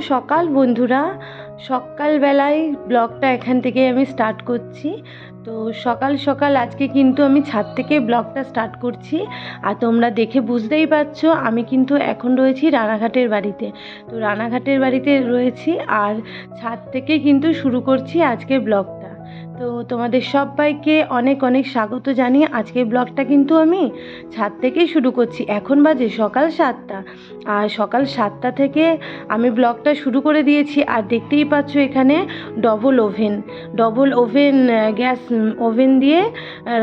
সকাল, বন্ধুরা। সকালবেলায় ব্লগটা এখান থেকে আমি স্টার্ট করছি। তো সকাল সকাল আজকে কিন্তু আমি ছাদ থেকে ব্লগটা স্টার্ট করছি। আর তোমরা দেখে বুঝতেই পারছ, আমি কিন্তু এখন রয়েছি রানাঘাটের বাড়িতে। তো রানাঘাটের বাড়িতে রয়েছি আর ছাদ থেকে কিন্তু শুরু করছি আজকে ব্লগটা। তো তোমাদের সবাইকে অনেক অনেক স্বাগত জানিয়ে আজকের ব্লগটা কিন্তু আমি ছাদ থেকেই শুরু করছি। এখন বাজে সকাল সাতটা আর সকাল সাতটা থেকে আমি ব্লগটা শুরু করে দিয়েছি আর দেখতেই পাচ্ছ এখানে double oven double oven gas oven দিয়ে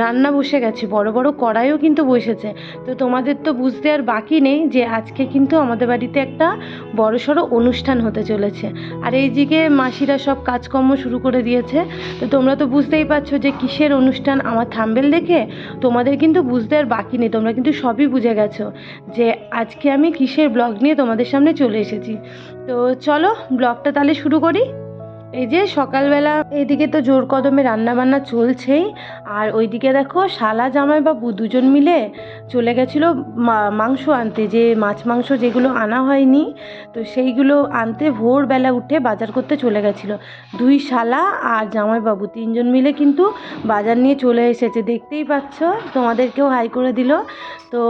রান্না বসে গেছে। বড় বড় কড়াইও কিন্তু বসেছে। তো তোমাদের তো বুঝতে আর বাকি নেই যে আজকে কিন্তু আমাদের বাড়িতে একটা বড় সড়ো অনুষ্ঠান হতে চলেছে। আর এই দিকে মাসিরা সব কাজকর্ম শুরু করে দিয়েছে। তো তোমরা তো বুঝতেই পারছ যে কিসের অনুষ্ঠান? আমার থাম্বেল দেখে? তোমাদের কিন্তু বুঝতে আর বাকি নেই, তোমরা কিন্তু সবই বুঝে গেছো যে আজকে আমি কিসের ব্লগ নিয়ে তোমাদের সামনে চলে এসেছি। তো চলো, ব্লগটা তাহলে শুরু করি। এই যে সকালবেলা এইদিকে তো জোর কদমে রান্না বান্না চলছেই, আর ওইদিকে দেখো শালা জামাই বাবু দুজন মিলে চলে গেছিল মাংস আনতে, যে মাছ মাংস যেগুলো আনা হয়নি, তো সেইগুলো আনতে ভোরবেলা উঠে বাজার করতে চলে গেছিল। দুই শালা আর জামাইবাবু তিনজন মিলে কিন্তু বাজার নিয়ে চলে এসেছে, দেখতেই পাচ্ছ? তোমাদেরকেও হাই করে দিল। তো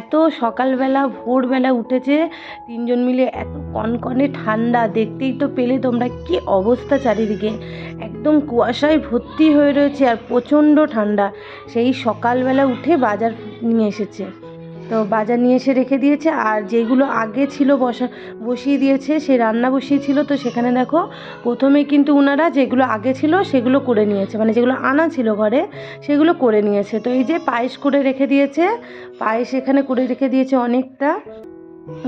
এত সকালবেলা, ভোরবেলা উঠেছে, তিনজন মিলে এত কনকনে ঠান্ডা, দেখতেই তো পেলে তোমরা কি অবস্থা। চারিদিকে। একদম কুয়াশায় ভর্তি হয়ে রয়েছে আর প্রচণ্ড ঠান্ডা। সেই সকালবেলা উঠে বাজার নিয়ে এসেছে। তো বাজার নিয়ে এসে রেখে দিয়েছে আর যেগুলো আগে ছিল বসা, বসিয়ে দিয়েছে, সে রান্না বসিয়েছিল তো সেখানে দেখো, প্রথমে কিন্তু ওনারা যেগুলো আগে ছিল সেগুলো করে নিয়েছে। মানে যেগুলো আনা ছিল ঘরে, সেগুলো করে নিয়েছে। তো এই যে পায়েস করে রেখে দিয়েছে, পায়েস এখানে করে রেখে দিয়েছে অনেকটা।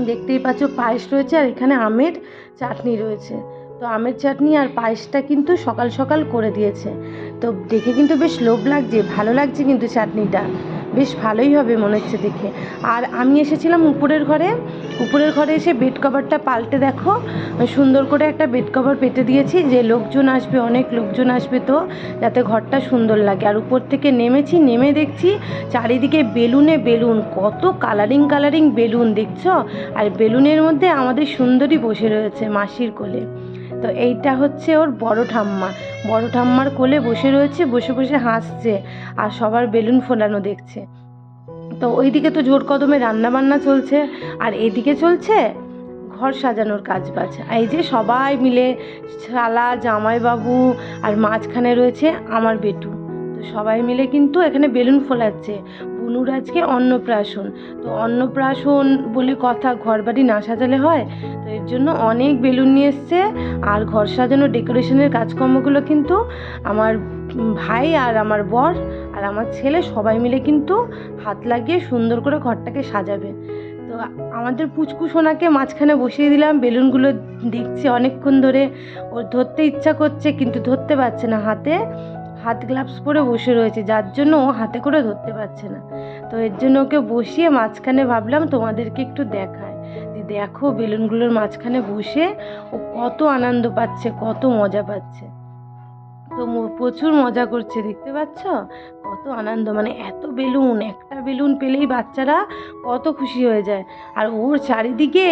দেখতেই পাচ্ছ পায়েস রয়েছে আর এখানে আমের চাটনি রয়েছে। তো আমের চাটনি আর পায়েসটা কিন্তু সকাল সকাল করে দিয়েছে। তো দেখে কিন্তু বেশ লোভ লাগছে, ভালো লাগছে কিন্তু চাটনিটা। বেশ ভালোই হবে মনে হচ্ছে দেখে। আর আমি এসেছিলাম উপরের ঘরে। উপরের ঘরে এসে বেড কভারটা পাল্টে দেখো। সুন্দর করে একটা বেড কভার পেতে দিয়েছি যে লোকজন আসবে, অনেক লোকজন আসবে তো, যাতে ঘরটা সুন্দর লাগে। আর উপর থেকে নেমেছি, নেমে দেখছি চারিদিকে বেলুনে বেলুন। কত কালারিং কালারিং বেলুন, দেখছ? আর বেলুনের মধ্যে আমাদের সুন্দরী বসে রয়েছে মাসির কোলে। তো এইটা হচ্ছে ওর বড় ঠাম্মা। বড় ঠাম্মার কোলে বসে রয়েছে, বসে বসে হাসছে আর সবার বেলুন ফোলানো দেখছে। তো ওইদিকে তো জোর কদমে রান্না বান্না চলছে আর এদিকে চলছে ঘর সাজানোর কাজ বাজ এই যে সবাই মিলে শালা, জামাইবাবু আর মাঝখানে রয়েছে আমার বেটু। তো সবাই মিলে কিন্তু এখানে বেলুন ফোলাচ্ছে। বুনুর অন্নপ্রাশন। তো অন্নপ্রাশন বলে কথা ঘর বাড়ি না সাজালে হয়? তো এর জন্য অনেক বেলুন নিয়ে এসছে। আর ঘর সাজানো, ডেকোরেশনের কাজকর্মগুলো কিন্তু আমার ভাই আর আমার বর আর আমার ছেলে সবাই মিলে কিন্তু হাত লাগিয়ে সুন্দর করে ঘরটাকে সাজাবে। তো আমাদের পুচকু সোনাকে মাঝখানে বসিয়ে দিলাম। বেলুনগুলো দেখছে অনেকক্ষণ ধরে। ওর ধরতে ইচ্ছা করছে কিন্তু ধরতে পারছে না হাতে। হাত গ্লাভস পরে বসে রয়েছে, যার জন্য ও হাতে করে ধরতে পারছে না। তো এর জন্য ওকে বসিয়ে মাঝখানে ভাবলাম তোমাদেরকে একটু দেখায়। যে দেখো বেলুনগুলোর মাঝখানে বসে ও কত আনন্দ পাচ্ছে, কত মজা পাচ্ছে। তো প্রচুর মজা করছে, দেখতে পাচ্ছ? কত আনন্দ মানে এত বেলুন, একটা বেলুন পেলেই বাচ্চারা কত খুশি হয়ে যায়। আর ওর চারিদিকে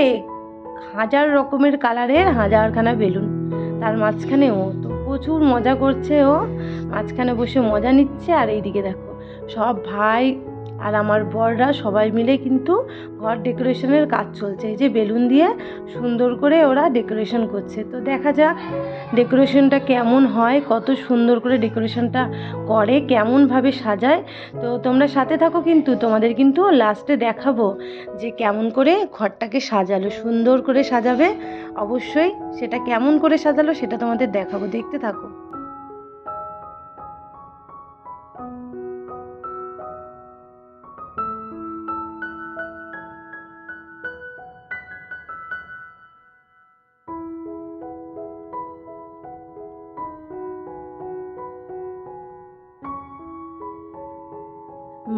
হাজার রকমের কালারের হাজারখানা বেলুন, তার মাঝখানে ও। তো প্রচুর মজা করছে ও। মাঝখানে বসে মজা নিচ্ছে আর এইদিকে দেখো সব ভাই আর আমার বররা সবাই মিলে কিন্তু ঘর ডেকোরেশনের কাজ চলছে। এই যে বেলুন দিয়ে সুন্দর করে ওরা ডেকোরেশন করছে। তো দেখা যাক ডেকোরেশনটা কেমন হয়, কত সুন্দর করে ডেকোরেশনটা করে, কেমনভাবে সাজায়। তো তোমরা সাথে থাকো কিন্তু, তোমাদের কিন্তু লাস্টে দেখাবো যে কেমন করে ঘরটাকে সাজালো, সুন্দর করে সাজাবে। অবশ্যই সেটা কেমন করে সাজালো সেটা তোমাদের দেখাবো। দেখতে থাকো।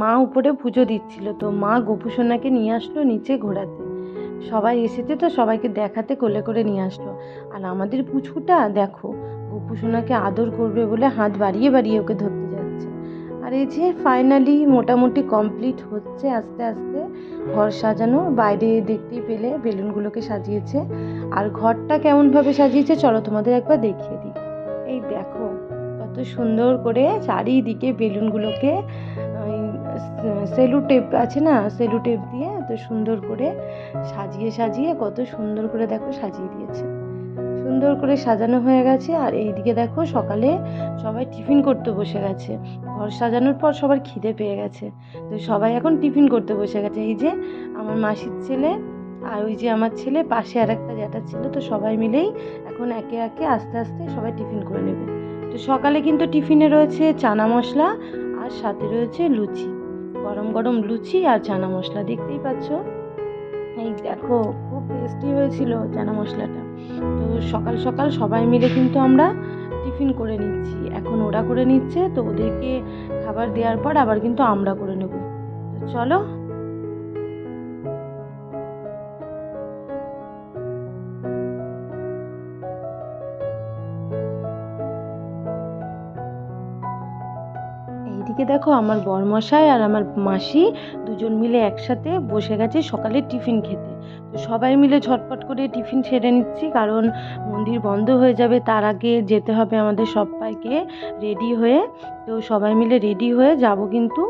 মা উপরে পুজো দিচ্ছিল, তো মা গোপুসোনাকে নিয়ে আসলো নিচে ঘোরাতে। সবাই এসেছে তো সবাইকে দেখাতে, কোলে করে নিয়ে আসলো। আর আমাদের পুচকুটা, দেখো, গোপুসোনাকে আদর করবে বলে হাত বাড়িয়ে বাড়িয়ে ওকে ধরতে যাচ্ছে। আর এই যে ফাইনালি মোটামুটি কমপ্লিট হচ্ছে আস্তে আস্তে, ঘর সাজানো, বাইরে দেখতেই পেলে বেলুনগুলোকে সাজিয়েছে। আর ঘরটা কেমনভাবে সাজিয়েছে, চলো তোমাদের একবার দেখিয়ে দিই। এই দেখো, কত সুন্দর করে চারিদিকে বেলুনগুলোকে সেলু টেপ আছে না সেলু টেপ দিয়ে তো সুন্দর করে সাজিয়ে সাজিয়ে কত সুন্দর করে দেখো সাজিয়ে দিয়েছে। সুন্দর করে সাজানো হয়ে গেছে আর এইদিকে দেখো সকালে সবাই টিফিন করতে বসে গেছে। ঘর সাজানোর পর সবার খিদে পেয়ে গেছে। তো সবাই এখন টিফিন করতে বসে গেছে। এই যে আমার মাসির ছেলে আর ওই যে আমার ছেলে পাশে আর একটা জ্যাঠার ছিল, তো সবাই মিলেই এখন একে একে আস্তে আস্তে সবাই টিফিন করে নেবে। তো সকালে কিন্তু টিফিনে রয়েছে চানা মশলা আর সাথে রয়েছে লুচি। গরম গরম লুচি আর চানা মশলা দেখতেই পাচ্ছ। এই দেখো, খুব টেস্টি হয়েছিল চানা মশলাটা। তো সকাল সকাল সবাই মিলে কিন্তু আমরা টিফিন করে নিচ্ছি। এখন ওরা করে নিচ্ছে, তো ওদেরকে খাবার দেওয়ার পর আবার কিন্তু আমরা করে নেব। চলো এইদিকে দেখো আমার বরমশাই আর আমার মাসি দুজন মিলে একসাথে বসে গেছে সকালে টিফিন খেতে। তো সবাই মিলে ঝটপট করে টিফিন সেরে নিচ্ছি কারণ মন্দির বন্ধ হয়ে যাবে, তার আগে যেতে হবে আমাদের সবাইকে রেডি হয়ে। তো সবাই মিলে রেডি হয়ে যাব কিন্তু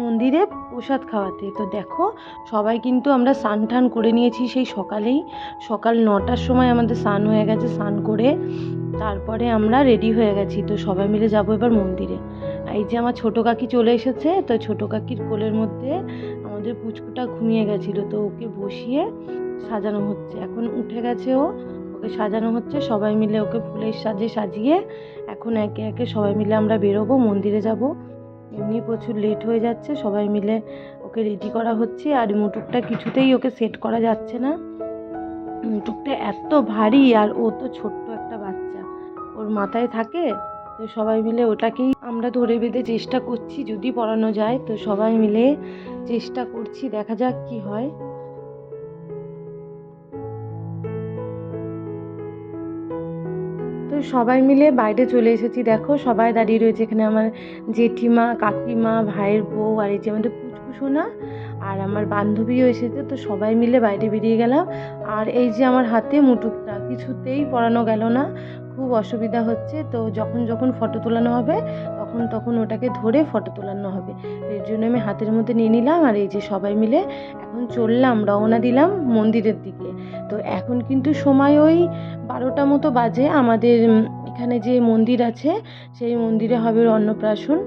মন্দিরে প্রসাদ খাওয়াতে। তো দেখো সবাই কিন্তু আমরা স্নান টান করে নিয়েছি সেই সকালেই। সকাল নটার সময় আমাদের স্নান হয়ে গেছে স্নান করে তারপরে আমরা রেডি হয়ে গেছি। তো সবাই মিলে যাব এবার মন্দিরে। এই যে আমার ছোটো কাকি চলে এসেছে, তো ছোটো কাকির কোলের মধ্যে আমাদের পুচকুটা ঘুমিয়ে গেছিল, তো ওকে বসিয়ে সাজানো হচ্ছে। এখন উঠে গেছে ও, ওকে সাজানো হচ্ছে, সবাই মিলে ওকে ফুলের সাজে সাজিয়ে এখন একে একে সবাই মিলে আমরা বেরোবো, মন্দিরে যাব। এমনি প্রচুর লেট হয়ে যাচ্ছে, সবাই মিলে ওকে রেডি করা হচ্ছে, আর মুটুকটা কিছুতেই ওকে সেট করা যাচ্ছে না। মুটুকটা এত ভারী, আর ও তো ছোট্ট একটা বাচ্চা। ওর মাথায় থাকে তো সবাই মিলে ওটাকেই আমরা ধরে বেঁধে চেষ্টা করছি, যদি পড়ানো যায়। তো সবাই মিলে চেষ্টা করছি, দেখা যাক কি হয়। তো সবাই মিলে বাইরে চলে এসেছি। দেখো, সবাই দাঁড়িয়ে রয়েছে এখানে আমার জেঠিমা, কাকিমা, ভাইয়ের বউ আর এই যে আমাদের পুচকুসোনা আর আমার বান্ধবীও এসেছে। তো সবাই মিলে বাইরে বেরিয়ে গেলাম। আর এই যে আমার হাতে মুটুকটা, কিছুতেই পড়ানো গেল না। খুব অসুবিধা হচ্ছে। তো যখন যখন ফটো তোলানো হবে, তখন তখন ওটাকে ধরে ফটো তোলানো হবে। এর জন্য আমি হাতের মধ্যে নিয়ে নিলাম আর এই যে সবাই মিলে এখন চললাম, রওনা দিলাম মন্দিরের দিকে। তো এখন কিন্তু সময় ওই বারোটা মতো বাজে। আমাদের এখানে যে মন্দির আছে, সেই মন্দিরে হবে অন্নপ্রাশন।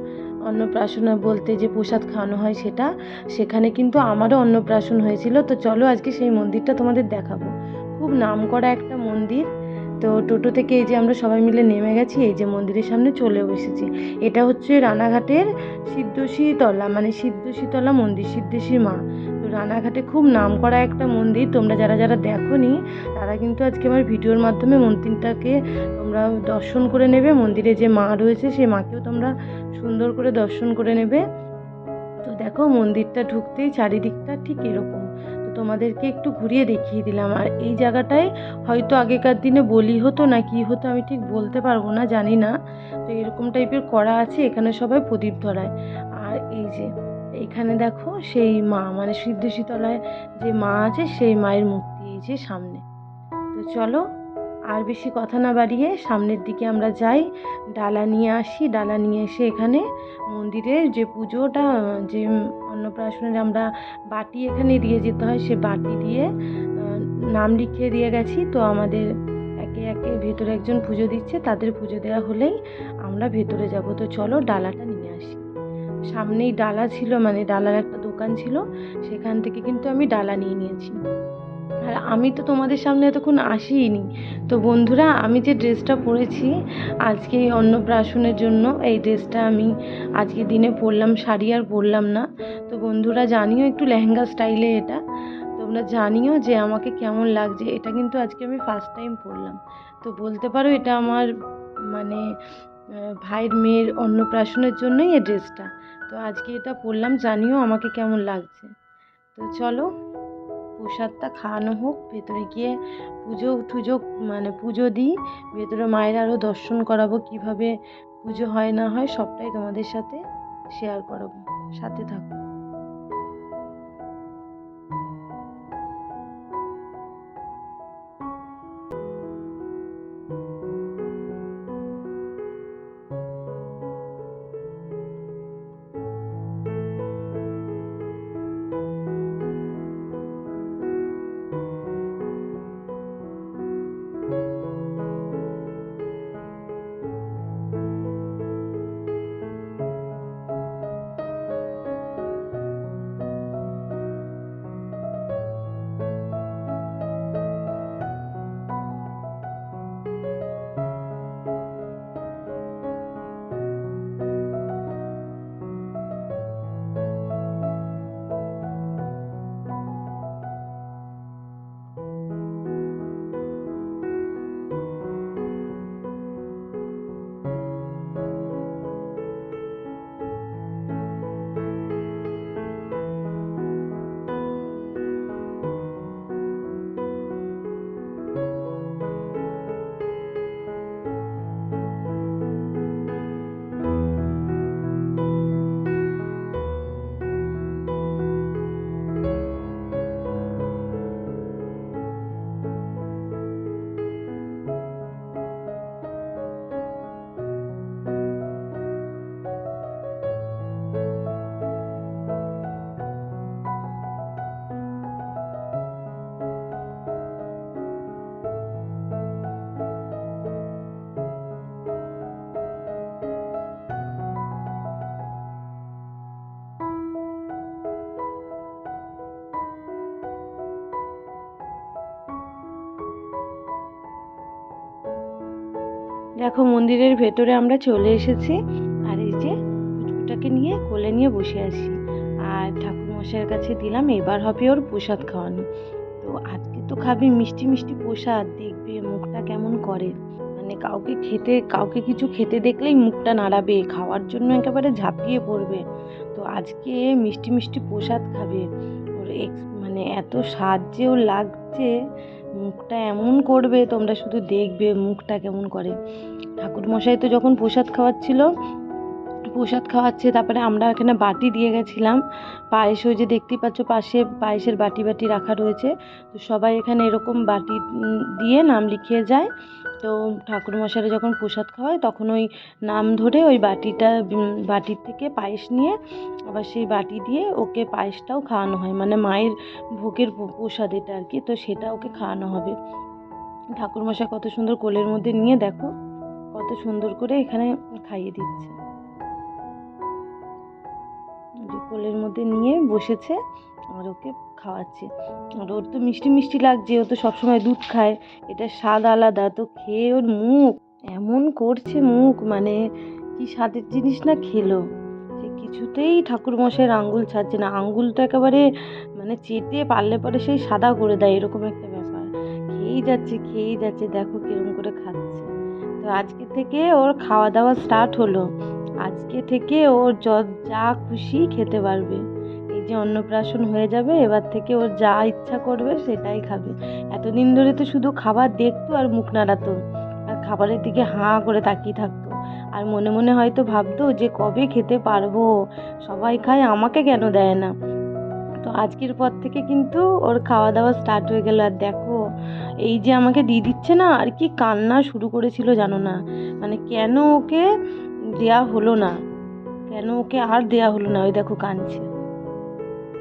অন্নপ্রাশন বলতে যে প্রসাদ খাওয়ানো হয় সেটা। সেখানে কিন্তু আমারও অন্নপ্রাশন হয়েছিল। তো চলো আজকে সেই মন্দিরটা তোমাদের দেখাবো। খুব নাম করা একটা মন্দির। তো টোটো থেকে এই যে আমরা সবাই মিলে নেমে গেছি, এই যে মন্দিরের সামনে চলেও এসেছি। এটা হচ্ছে রানাঘাটের সিদ্ধশীতলা মানে সিদ্ধশীতলা মন্দির, সিদ্ধেশ্বরী মা। তো রানাঘাটে খুব নাম করা একটা মন্দির, তোমরা যারা যারা দেখো নি তারা কিন্তু আজকে আমার ভিডিওর মাধ্যমে মন্দিরটাকে তোমরা দর্শন করে নেবে। মন্দিরে যে মা রয়েছে, সেই মাকেও তোমরা সুন্দর করে দর্শন করে নেবে। তো দেখো মন্দিরটা ঢুকতেই চারিদিকটা ঠিক এরকম। তোমাদেরকে একটু ঘুরিয়ে দেখিয়ে দিলাম। আর এই জায়গাটায় হয়তো আগেকার দিনে বলি হতো না, কি হতো আমি ঠিক বলতে পারব না, জানি না। তো এরকম টাইপের করা আছে এখানে সবাই প্রদীপ ধরায়। আর এই যে, এখানে দেখো সেই মা মানে সিদ্ধ শীতলায় যে মা আছে সেই মায়ের মূর্তি এই যে সামনে। তো চলো আর বেশি কথা না বাড়িয়ে সামনের দিকে আমরা যাই, ডালা নিয়ে আসি। ডালা নিয়ে এসে এখানে মন্দিরে যে পুজোটা, যে অন্নপ্রাশনের আমরা বাটি এখানে দিয়ে যেতে হয়, সে বাটি দিয়ে নাম লিখিয়ে দিয়ে গেছি। তো আমাদের একে একে ভেতরে একজন পুজো দিচ্ছে। তাদের পুজো দেওয়া হলেই আমরা ভেতরে যাব। তো চলো ডালাটা নিয়ে আসি। সামনেই ডালা ছিল মানে ডালার একটা দোকান ছিল। সেখান থেকে কিন্তু আমি ডালা নিয়ে নিয়েছি। আর আমি তো তোমাদের সামনে এতক্ষণ আসিনি তো বন্ধুরা, আমি যে ড্রেসটা পরেছি আজকে এই অন্নপ্রাশনের জন্য, এই ড্রেসটা আমি আজকে দিনে পরলাম, শাড়ি আর পরলাম না। তো বন্ধুরা, জানিও একটু লেহেঙ্গা স্টাইলে এটা। তোমরা জানিও যে আমাকে কেমন লাগছে, এটা কিন্তু আজকে আমি ফার্স্ট টাইম পরলাম। তো বলতে পারো, এটা আমার মানে ভাইয়ের মেয়ের অন্নপ্রাশনের জন্যই এই ড্রেসটা। তো আজকে এটা পরলাম, জানিও আমাকে কেমন লাগছে। তো চলো প্রসাদটা খাওয়ানো হোক, ভেতরে গিয়ে পুজো টুজো মানে পুজো দিই, ভেতরে মায়ের আরও দর্শন করাবো, কীভাবে পুজো হয় না হয় সবটাই তোমাদের সাথে শেয়ার করাবো। সাথে থাকো। দেখো মন্দিরের ভেতরে আমরা চলে এসেছি। আর এই যে ফুটফুটাকে নিয়ে কোলে নিয়ে বসে আছি। আর ঠাকুরমশাইয়ের কাছে দিলাম, এবার হবে ওর প্রসাদ খাওয়ানো। তো আজকে তো খাবি মিষ্টি মিষ্টি প্রসাদ, দেখবে মুখটা কেমন করে। মানে কাউকে খেতে, কাউকে কিছু খেতে দেখলেই মুখটা নাড়াবে, খাওয়ার জন্য একেবারে ঝাঁপিয়ে পড়বে। তো আজকে মিষ্টি মিষ্টি প্রসাদ খাবে। ওর এক্স মানে এত সাহায্যেও লাগছে মুখটা এমন করবে তোমরা শুধু দেখবে মুখটা কেমন করে। ঠাকুরমশাই তো যখন প্রসাদ খাওয়াচ্ছিল প্রসাদ খাওয়াচ্ছে, তারপরে আমরা এখানে বাটি দিয়ে গেছিলাম। পায়েস ওই যে দেখতেই পাচ্ছ, পাশে পায়েসের বাটি বাটি রাখা রয়েছে। তো সবাই এখানে এরকম বাটি দিয়ে নাম লিখিয়ে যায়। তো ঠাকুরমশাইরা যখন প্রসাদ খাওয়ায়, তখন ওই নাম ধরে ওই বাটিটা বাটির থেকে পায়েস নিয়ে আবার সেই বাটি দিয়ে ওকে পায়েসটাও খাওয়ানো হয়। মানে মায়ের ভোগের প্রসাদ এটা আর কি, তো সেটা ওকে খাওয়ানো হবে। ঠাকুরমশাই কত সুন্দর কোলের মধ্যে নিয়ে দেখো, কত সুন্দর করে এখানে খাইয়ে দিচ্ছে। কোলের মধ্যে নিয়ে বসেছে, আর ওকে খাওয়াচ্ছে। আর ওর তো মিষ্টি মিষ্টি লাগছে, ও তো সবসময় দুধ খায়, এটা স্বাদ আলাদা, তো খেয়ে ওর মুখ, এমন করছে মুখ মানে কি স্বাদের জিনিস না খেলো। সে কিছুতেই ঠাকুরমশাইয়ের আঙ্গুল ছাড়ছে না আঙ্গুলটা একেবারে মানে চেটে পারলে পরে সেই সাদা করে দেয়, এরকম একটা ব্যাপার। খেয়েই যাচ্ছে খেয়েই যাচ্ছে, দেখো কিরম করে খাচ্ছে। তো আজকে থেকে ওর খাওয়া দাওয়া স্টার্ট হলো। আজকে থেকে ওর য- খুশি খেতে পারবে। এই যে অন্নপ্রাশন হয়ে যাবে, এবার থেকে ওর যা ইচ্ছা করবে সেটাই খাবে। এতদিন ধরে তো শুধু খাবার দেখতো আর মুখ নাড়াতো, আর খাবারের দিকে হাঁ করে তাকিয়ে থাকতো। আর মনে মনে হয়তো ভাবতো যে কবে খেতে পারব? সবাই খায়, আমাকে কেন দেয় না? তো আজকের পর থেকে কিন্তু ওর খাওয়া দাওয়া স্টার্ট হয়ে গেল। আর দেখো, এই যে আমাকে দিয়ে দিচ্ছে না, আর কি কান্না শুরু করেছিল জানো না? মানে কেন ওকে দেয়া হলো না। কেন ওকে আর দেয়া হলো না? ওই দেখো কাঁদছে।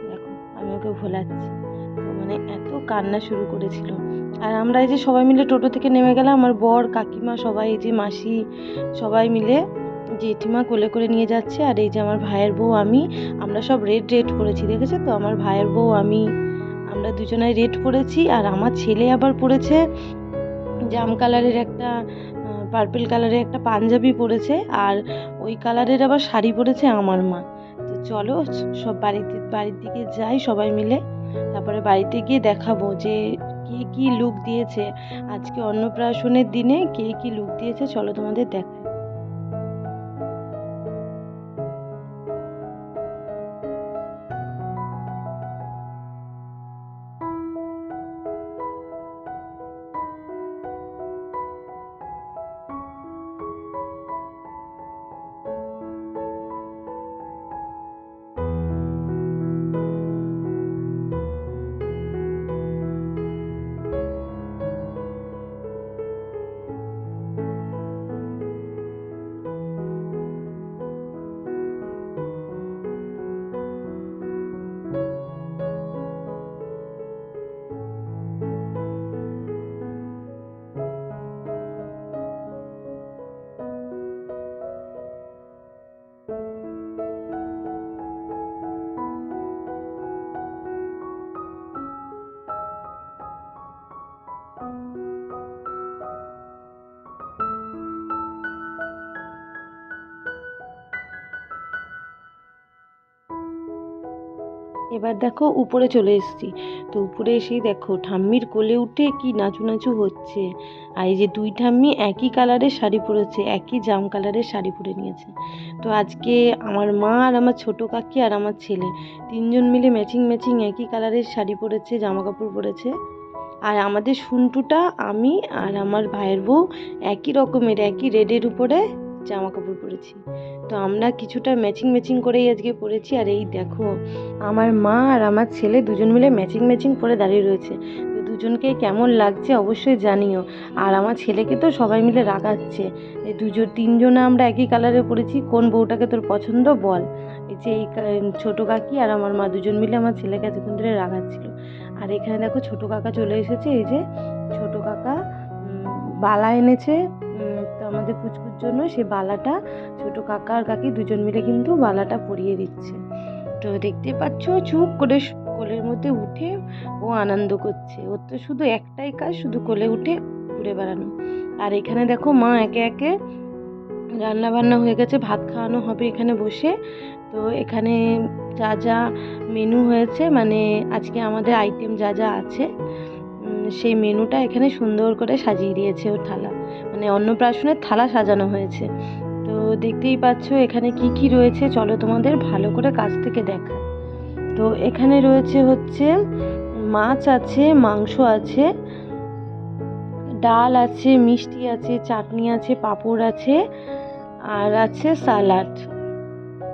দেখো, আমি ওকে ভোলাচ্ছি। মানে এত কান্না শুরু করেছিল। আর আমরা এই যে সবাই মিলে টোটো থেকে নেমে গেলাম, আমার বর, কাকিমা, সবাই এই যে মাসি, সবাই মিলে জেঠিমা কোলে করে নিয়ে যাচ্ছে। আর এই যে আমার ভাইয়ের বউ, আমি, আমরা সব রেড রেড পরেছি দেখেছ? তো আমার ভাইয়ের বউ, আমি, আমরা দুজনাই রেড পরেছি আর আমার ছেলে আবার পরেছে জাম কালারের একটা পার্পল কালারের একটা পাঞ্জাবি পরেছে আর ওই কালারের আবার শাড়ি পরেছে আমার মা। তো চলো সব বাড়িতে, বাড়ির দিকে যাই সবাই মিলে। তারপরে বাড়িতে গিয়ে দেখাবো যে কে কি লুক দিয়েছে। আজকে অন্নপ্রাশনের দিনে কে কি লুক দিয়েছে, চলো তোমাদের দেখাই। এবার দেখো উপরে চলে এসেছি। তো উপরে এসেই দেখো, ঠাম্মির কোলে উঠে কি নাচু নাচু হচ্ছে। আর এই যে দুই ঠাম্মি একই কালারের শাড়ি পরেছে, একই জাম কালারের শাড়ি পরে নিয়েছে। তো আজকে আমার মা আর আমার ছোটো কাকি আর আমার ছেলে তিনজন মিলে ম্যাচিং ম্যাচিং একই কালারের শাড়ি পরেছে, জামা কাপড় পরেছে। আর আমাদের সুন্টুটা আমি আর আমার ভাইয়ের বউ একই রকমের, একই রেডের উপরে জামা কাপড় পরেছি। তো আমরা কিছুটা ম্যাচিং ম্যাচিং করেই আজকে পরেছি আর এই দেখো, আমার মা আর আমার ছেলে দুজন মিলে ম্যাচিং ম্যাচিং পরে দাঁড়িয়ে রয়েছে। তো দুজনকে কেমন লাগছে অবশ্যই জানিও। আর আমার ছেলেকে তো সবাই মিলে রাগাচ্ছে। এই দুজন, তিনজনে আমরা একই কালারে পরেছি, কোন বউটাকে তোর পছন্দ বল। এই যে এই ছোটো কাকি আর আমার মা দুজন মিলে আমার ছেলেকে এতক্ষণ ধরে রাগাচ্ছিল। আর এখানে দেখো ছোটো কাকা চলে এসেছে, এই যে ছোটো কাকা বালা এনেছে আমাদের পুচকুর জন্য সে বালাটা, ছোটো কাকা আর কাকি দুজন মিলে কিন্তু বালাটা পরিয়ে দিচ্ছে। তো দেখতে পাচ্ছ, চুপ করে কোলের মধ্যে উঠে ও আনন্দ করছে। ওর তো শুধু একটাই কাজ, শুধু কোলে উঠে ঘুরে বেড়ানো। আর এখানে দেখো মা একে একে রান্না বান্না হয়ে গেছে, ভাত খাওয়ানো হবে এখানে বসে। তো এখানে যা যা মেনু হয়েছে মানে আজকে আমাদের আইটেম যা যা আছে সেই মেনুটা এখানে সুন্দর করে সাজিয়ে দিয়েছে ওর থালা। মানে অন্নপ্রাশনের থালা সাজানো হয়েছে। তো দেখতেই পাচ্ছ এখানে কি কি রয়েছে, চলো তোমাদের ভালো করে কাছ থেকে দেখা তো এখানে রয়েছে হচ্ছে, মাছ আছে, মাংস আছে, ডাল আছে, মিষ্টি আছে, চাটনি আছে, পাঁপড় আছে, আর আছে সালাড।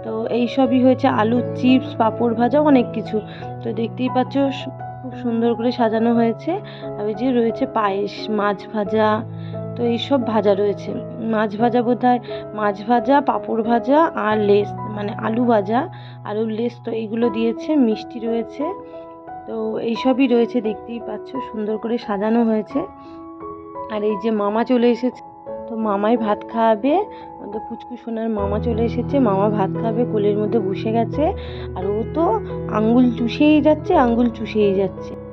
তো এই সবই হয়েছে আলু, চিপস, পাঁপড় ভাজা, অনেক কিছু। তো দেখতেই পাচ্ছ খুব সুন্দর করে সাজানো হয়েছে। আর ওই যে রয়েছে পায়েস, মাছ ভাজা, তো এইসব ভাজা রয়েছে। মাছ ভাজা বোধ মাছ ভাজা, পাঁপড় ভাজা আর লেস মানে আলু ভাজা। আলুর লেস তো এইগুলো দিয়েছে, মিষ্টি রয়েছে। তো এইসবই রয়েছে, দেখতেই পাচ্ছ, সুন্দর করে সাজানো হয়েছে। আর এই যে মামা চলে এসেছে, তো মামাই ভাত খাওয়াবে। আমাদের ফুচকু সোনার মামা চলে এসেছে। মামা ভাত খাবে, কোলের মধ্যে বসে গেছে। আর ও তো আঙ্গুল চুষেই যাচ্ছে, আঙ্গুল চুষেই যাচ্ছে।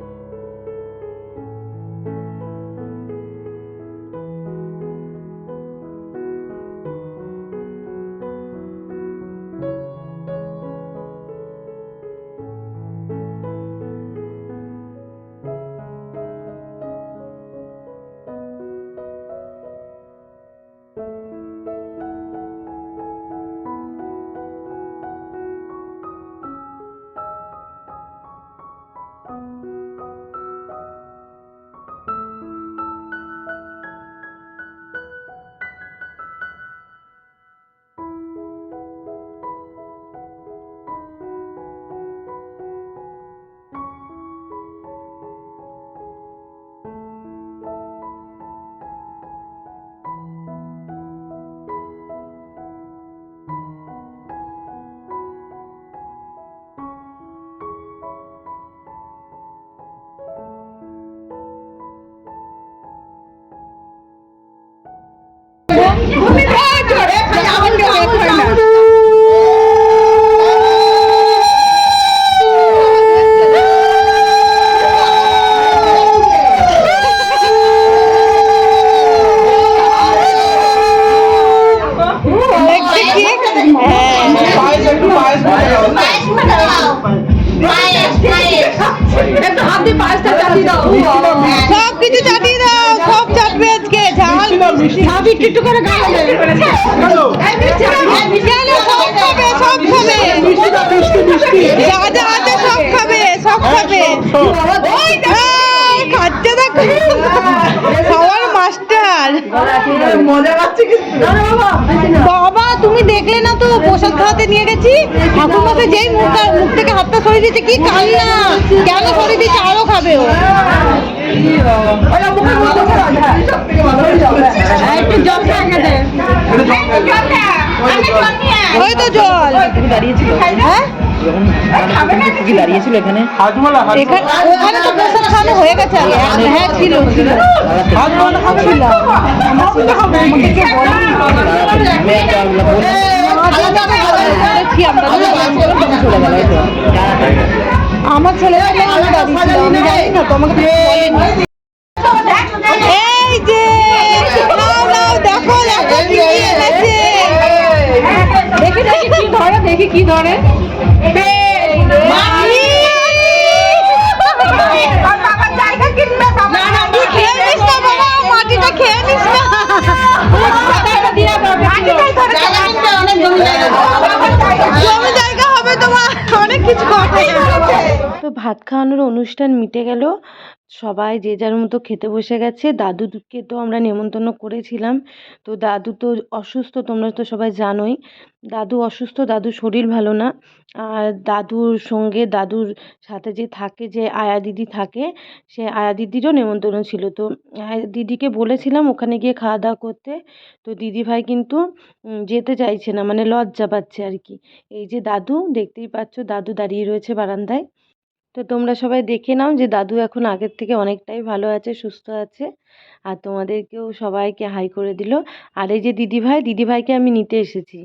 একটু একটু করে গাওয়া যাবে সব খাবে সব খাবে। যা যা আছে সব খাবে সব খাবে। খাচ্ছে দেখো। সবার মাস্টার। বাবা তুমি দেখলে না তো প্রসাদ খাওয়াতে নিয়ে গেছি? ঠাকুরমাকে যেই মুখ মুখ থেকে হাতটা সরিয়ে দিচ্ছে কি কান্না। কেন সরিয়ে দিচ্ছে আরও খাবে ও। তো জল। হ্যাঁ? দাঁড়িয়েছিল এখানে? ওখানে তো প্রসাদ খাওয়ানো হয়ে গেছে। আগে হ্যাঁ ছিল ছিল। আমরা আমার ছেলে আমি দাঁড়িয়েছিল আমি জানি না তোমাকে হবে তো ভাত খাওয়ানোর অনুষ্ঠান মিটে গেল। সবাই যে যার মতো খেতে বসে গেছে। দাদুকে তো আমরা নেমন্তন্ন করেছিলাম। তো দাদু তো অসুস্থ, তোমরা তো সবাই জানোই। দাদু অসুস্থ, দাদুর শরীর ভালো না। আর দাদুর সঙ্গে দাদুর সাথে যে থাকে যে আয়া দিদি থাকে, সে আয়া দিদিরও নেমন্তন্ন ছিল। তো আয়া দিদিকে বলেছিলাম ওখানে গিয়ে খাওয়া দাওয়া করতে। তো দিদিভাই কিন্তু যেতে চাইছে না মানে লজ্জা পাচ্ছে আর কি। এই যে দাদু, দেখতেই পাচ্ছ দাদু দাঁড়িয়ে রয়েছে বারান্দায়। তো তোমরা সবাই দেখে নাও যে দাদু এখন আগের থেকে অনেকটাই ভালো আছে, সুস্থ আছে। আর তোমাদেরকেও সবাইকে হাই করে দিল। আর এই যে দিদিভাই, দিদিভাইকে আমি নিতে এসেছি।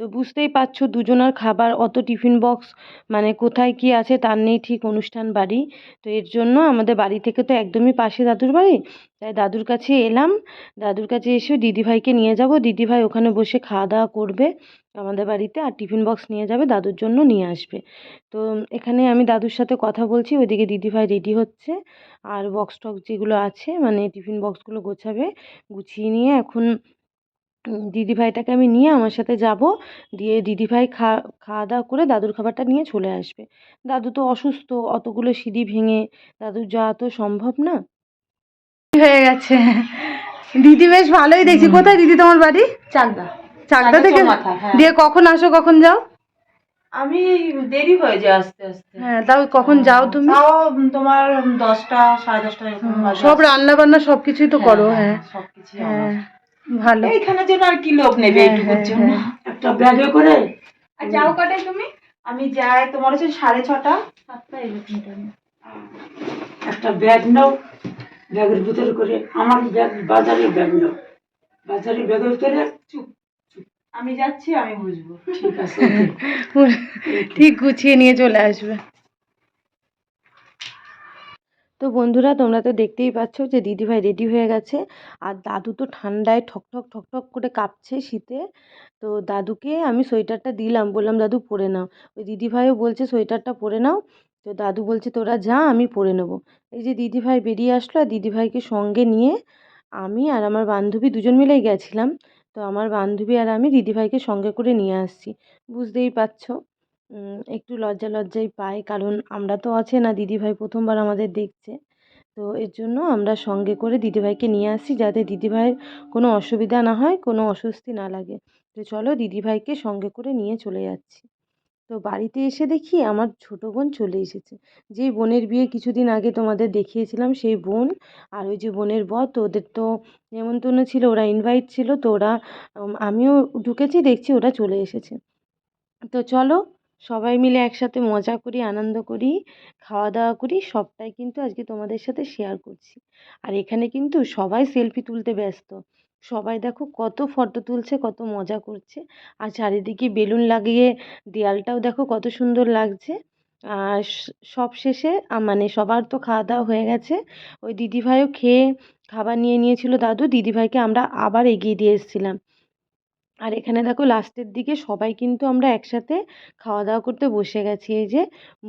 তো বুঝতেই পারছ দুজনার খাবার অত টিফিন বক্স মানে কোথায় কি আছে তার নেই ঠিক অনুষ্ঠান বাড়ি। তো এর জন্য আমাদের বাড়ি থেকে তো একদমই পাশে দাদুর বাড়ি, তাই দাদুর কাছে এলাম। দাদুর কাছে এসে দিদিভাইকে নিয়ে যাব। দিদিভাই ওখানে বসে খাওয়া দাওয়া করবে আমাদের বাড়িতে আর টিফিন বক্স নিয়ে যাবে, দাদুর জন্য নিয়ে আসবে। তো এখানে আমি দাদুর সাথে কথা বলছি, ওইদিকে দিদিভাই রেডি হচ্ছে। আর বক্স টক্স যেগুলো আছে মানে টিফিন বক্সগুলো গোছাবে, গুছিয়ে নিয়ে এখন দিদিভাইটাকে আমি নিয়ে আমার সাথে যাব। দিয়ে দিদিভাই খা খাওয়া দাওয়া করে দাদুর খাবারটা নিয়ে চলে আসবে। দাদু তো অসুস্থ অতগুলো সিঁড়ি ভেঙে দাদুর যাওয়া তো সম্ভব না। হয়ে গেছে? দিদি বেশ ভালোই দেখছি। কোথায় দিদি তোমার বাড়ি? চাকদা। চাকদা থেকে? হ্যাঁ। দিয়ে কখন আসো কখন যাও? আমি দেরি হয়ে যায় আস্তে আস্তে। হ্যাঁ তাও কখন যাও তুমি? তাও তোমার দশটা সাড়ে দশটা সব রান্না বান্না সবকিছুই তো করো হ্যাঁ সবকিছু হ্যাঁ। ভালো। এইখানে যেন আর কি লোক নেবে হ্যাঁ, এইটুকুর হ্যাঁ, জন্য। হ্যাঁ। একটা ব্যাগে করে। আর যাও কটায় তুমি? আমি যাই তোমার হচ্ছে সাড়ে ছটা। সাতটা এরকম একটা ব্যাগ নাও ব্যাগের ভিতরে করে। আমার ব্যাগ বাজারের ব্যাগ নাও। বাজারের ব্যাগের ভিতরে চুপ আমি যাচ্ছি আমি বুঝব ঠিক আছে ঠিক গুছিয়ে নিয়ে চলে আসবে। তো বন্ধুরা, তোমরা তো দেখতেই পাচ্ছ যে দিদিভাই রেডি হয়ে গেছে। আর দাদু তো ঠান্ডায় ঠকঠক ঠকঠক করে কাঁপছে শীতে। তো দাদুকে আমি সোয়েটারটা দিলাম, বললাম, দাদু, পরে নাও। ওই দিদিভাইও বলছে, সোয়েটারটা পরে নাও। তো দাদু বলছে, তোরা যা, আমি পরে নেব। এই যে দিদিভাই বেরিয়ে আসলো, আর দিদিভাইকে সঙ্গে নিয়ে আমি আর আমার বান্ধবী দুজন মিলেই গেছিলাম। তো আমার বান্ধবী আর আমি দিদিভাইকে সঙ্গে করে নিয়ে আসছি। বুঝতেই পারছ? একটু লজ্জা লজ্জাই পাই। কারণ আমরা তো আছে না, দিদিভাই প্রথমবার আমাদের দেখছে। তো এর জন্য আমরা সঙ্গে করে দিদিভাইকে নিয়ে আসি যাতে দিদিভাইয়ের কোনো অসুবিধা না হয়, কোনো অস্বস্তি না লাগে। তো চলো দিদিভাইকে সঙ্গে করে নিয়ে চলে যাচ্ছি। তো বাড়িতে এসে দেখি আমার ছোটো বোন চলে এসেছে। যেই বোনের বিয়ে কিছুদিন আগে তোমাদের দেখিয়েছিলাম, সেই বোন আর ওই যে বোনের বর, তো ওদের তো নেমন্তন্ন ছিল, ওরা ইনভাইট ছিল, তো ওরা আমিও ঢুকেছি, দেখছি ওরা চলে এসেছে। তো চলো সবাই মিলে একসাথে মজা করি, আনন্দ করি খাওয়া দাওয়া করি, সবটাই কিন্তু আজকে তোমাদের সাথে শেয়ার করছি। আর এখানে কিন্তু সবাই সেলফি তুলতে ব্যস্ত। সবাই দেখো কত ফটো তুলছে, কত মজা করছে। আর চারিদিকে বেলুন লাগিয়ে দেয়ালটাও দেখো কত সুন্দর লাগছে। আর সব শেষে মানে সবার তো খাওয়া দাওয়া হয়ে গেছে। ওই দিদিভাইও খেয়ে খাবার নিয়ে নিয়েছিল দাদু। দিদিভাইকে আমরা আবার এগিয়ে দিয়ে এসেছিলাম। আর এখানে দেখো লাস্টের দিকে সবাই কিন্তু আমরা একসাথে খাওয়া দাওয়া করতে বসে গেছি। এই যে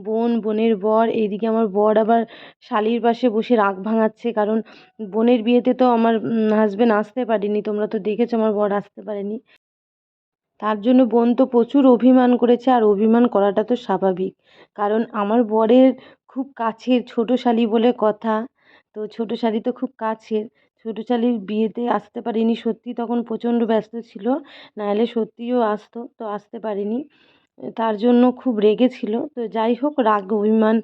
বোন, বোনের বর, এইদিকে আমার বর আবার শালির পাশে বসে রাগ ভাঙাচ্ছে কারণ বোনের বিয়েতে তো আমার হাজবেন্ড আসতে পারেনি। তোমরা তো দেখেছ আমার বর আসতে পারেনি। তার জন্য বোন তো প্রচুর অভিমান করেছে আর অভিমান করাটা তো স্বাভাবিক। কারণ আমার বরের খুব কাছের ছোটো শালি বলে কথা। তো ছোটো শালি তো খুব কাছের। ছোটো শালির বিয়েতে আসতে পারিনি। সত্যি তখন প্রচণ্ড ব্যস্ত ছিল, নাহলে সত্যিও আসতো, তো আসতে পারিনি। তার জন্য খুব রেগেছিল তো যাই হোক, রাগ, অভিমান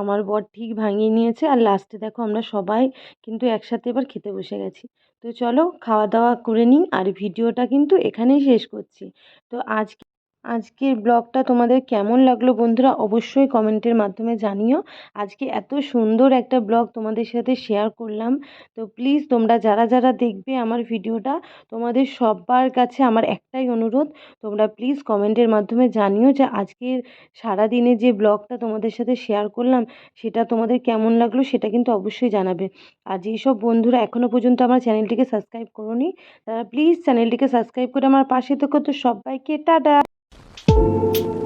আমার বর ঠিক ভাঙিয়ে নিয়েছে। আর লাস্টে দেখো আমরা সবাই কিন্তু একসাথে এবার খেতে বসে গেছি। তো চলো খাওয়া দাওয়া করে নিই, আর ভিডিওটা কিন্তু এখানেই শেষ করছি। তো আজকে আজকের ব্লগটা তোমাদের কেমন লাগল বন্ধুরা অবশ্যই কমেন্টের মাধ্যমে জানিও। আজকে এত সুন্দর একটা ব্লগ তোমাদের সাথে শেয়ার করলাম। তো প্লিজ তোমরা যারা যারা দেখবে আমার ভিডিওটা, তোমাদের সবার কাছে আমার একটাই অনুরোধ, তোমরা প্লিজ কমেন্টের মাধ্যমে জানিও যে আজকের সারাদিনে যে ব্লগটা তোমাদের সাথে শেয়ার করলাম, সেটা তোমাদের কেমন লাগল সেটা কিন্তু অবশ্যই জানাবে। আর যেই সব বন্ধুরা এখনও পর্যন্ত আমার চ্যানেলটিকে সাবস্ক্রাইব করোনি, তারা প্লিজ চ্যানেলটিকে সাবস্ক্রাইব করে আমার পাশে থেকো। তো সবাইকে টাটা! Thank you.